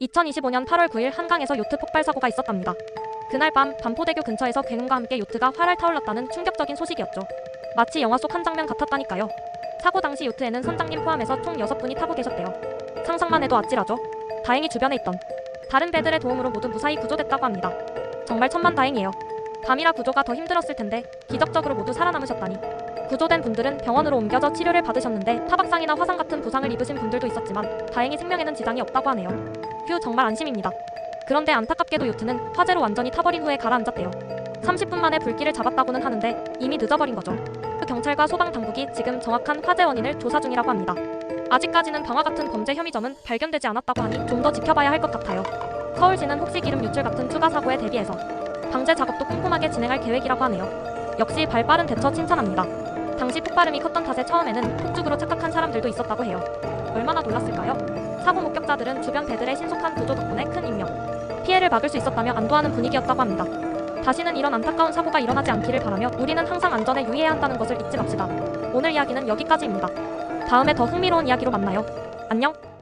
2025년 8월 9일 한강에서 요트 폭발 사고가 있었답니다. 그날 밤 반포대교 근처에서 굉음과 함께 요트가 활활 타올랐다는 충격적인 소식이었죠. 마치 영화 속 한 장면 같았다니까요. 사고 당시 요트에는 선장님 포함해서 총 6분이 타고 계셨대요. 상상만 해도 아찔하죠. 다행히 주변에 있던 다른 배들의 도움으로 모두 무사히 구조됐다고 합니다. 정말 천만다행이에요. 밤이라 구조가 더 힘들었을 텐데 기적적으로 모두 살아남으셨다니. 구조된 분들은 병원으로 옮겨져 치료를 받으셨는데 타박상이나 화상 같은 부상을 입으신 분들도 있었지만 다행히 생명에는 지장이 없다고 하네요. 휴 정말 안심입니다. 그런데 안타깝게도 요트는 화재로 완전히 타버린 후에 가라앉았대요. 30분 만에 불길을 잡았다고는 하는데 이미 늦어버린 거죠. 경찰과 소방 당국이 지금 정확한 화재 원인을 조사 중이라고 합니다. 아직까지는 방화 같은 범죄 혐의점은 발견되지 않았다고 하니 좀 더 지켜봐야 할 것 같아요. 서울시는 혹시 기름 유출 같은 추가 사고에 대비해서 방제 작업도 꼼꼼하게 진행할 계획이라고 하네요. 역시 발빠른 대처 칭찬합니다. 당시 폭발음이 컸던 탓에 처음에는 폭죽으로 착각한 사람들도 있었다고 해요. 얼마나 놀랐을까요? 사고 목격자들은 주변 배들의 신속한 구조 덕분에 큰 인명, 피해를 막을 수 있었다며 안도하는 분위기였다고 합니다. 다시는 이런 안타까운 사고가 일어나지 않기를 바라며 우리는 항상 안전에 유의해야 한다는 것을 잊지 맙시다. 오늘 이야기는 여기까지입니다. 다음에 더 흥미로운 이야기로 만나요. 안녕!